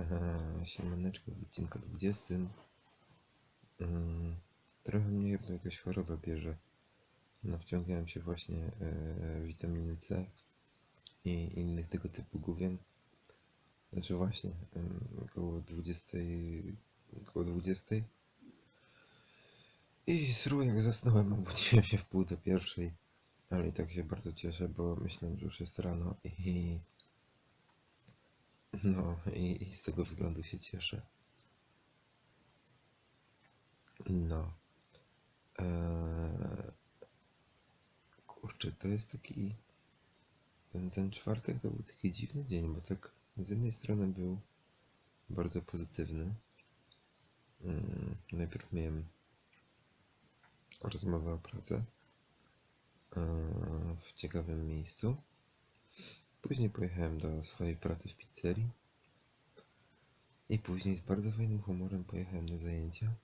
Aha, siemaneczko w odcinku 20. Mm, trochę mnie jedno jakaś choroba bierze. Nawciągałem się właśnie e, witaminy C i innych tego typu główien. Znaczy właśnie, około 20, około 20. I sru jak zasnąłem, obudziłem się w pół do pierwszej. Ale i tak się bardzo cieszę, bo myślałem, że już jest rano i no i, i z tego względu się cieszę. No. Eee, kurczę, to jest taki. Ten, ten czwartek to był taki dziwny dzień, bo tak z jednej strony był bardzo pozytywny. Mm, najpierw miałem rozmowę o pracy eee, w ciekawym miejscu. Później pojechałem do swojej pracy w pizzerii. I później z bardzo fajnym humorem pojechałem na zajęcia.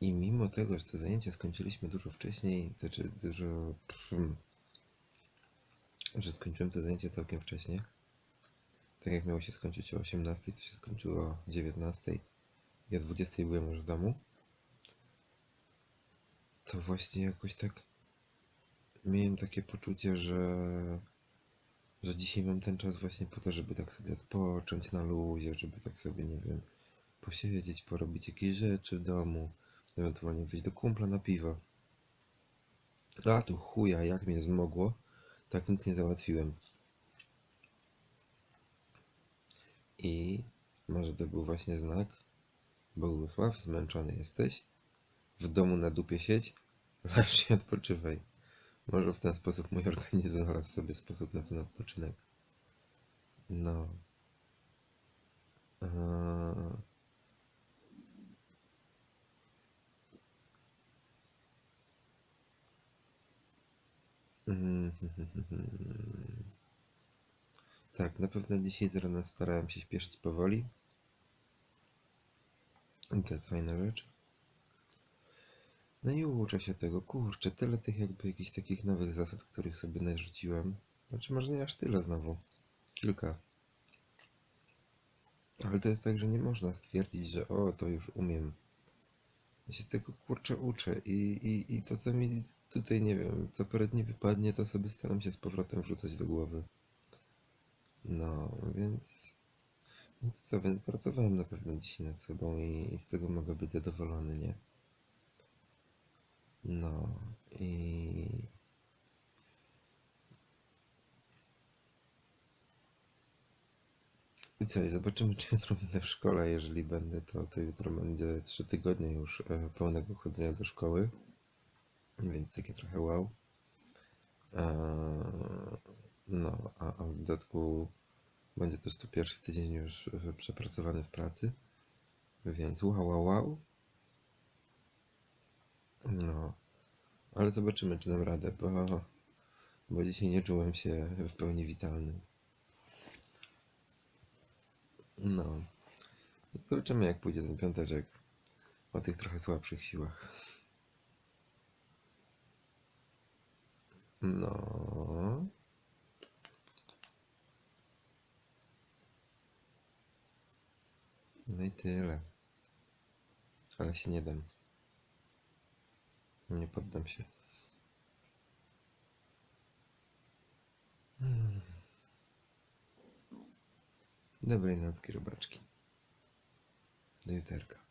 I mimo tego, że te zajęcia skończyliśmy dużo wcześniej, to znaczy dużo. Że skończyłem te zajęcia całkiem wcześnie. Tak jak miało się skończyć o 18, to się skończyło o 19. Ja o 20 byłem już w domu. To właśnie jakoś tak miałem takie poczucie, że, że dzisiaj mam ten czas właśnie po to, żeby tak sobie odpocząć na luzie, żeby tak sobie, nie wiem, posiedzieć, porobić jakieś rzeczy w domu, ewentualnie wyjść do kumpla na piwo. A tu chuja, jak mnie zmogło, tak nic nie załatwiłem. I może to był właśnie znak. Bogusław, zmęczony jesteś. W domu na dupie siedź, leż i odpoczywaj. Może w ten sposób mój organizm znalazł sobie sposób na ten odpoczynek. No. Mm, Tak, na pewno dzisiaj z rana starałem się śpieszyć powoli. I to jest fajna rzecz. No i uczę się tego, kurczę, tyle tych jakby jakichś takich nowych zasad, których sobie narzuciłem. Znaczy może nie aż tyle znowu. Kilka. Ale to jest tak, że nie można stwierdzić, że o, to już umiem. Ja się tego kurczę uczę i, i, i to co mi tutaj, nie wiem, co parę dni wypadnie, to sobie staram się z powrotem wrzucać do głowy. No, więc... Więc co, więc pracowałem na pewno dzisiaj nad sobą i, i z tego mogę być zadowolony, nie? No i i co, i zobaczymy, czy jutro będę w szkole. Jeżeli będę, to, to jutro będzie 3 tygodnie już e, pełnego chodzenia do szkoły. Więc takie trochę wow. E, No, a, a w dodatku będzie też to pierwszy tydzień już e, przepracowany w pracy. Więc wow, wow, wow. No, ale zobaczymy, czy dam radę, bo, bo dzisiaj nie czułem się w pełni witalny. No, zobaczymy, jak pójdzie ten piąteczek o tych trochę słabszych siłach. No. No i tyle. Ale się nie dam. Nie poddam się. Dobrej nocki, robaczki. Do juterka.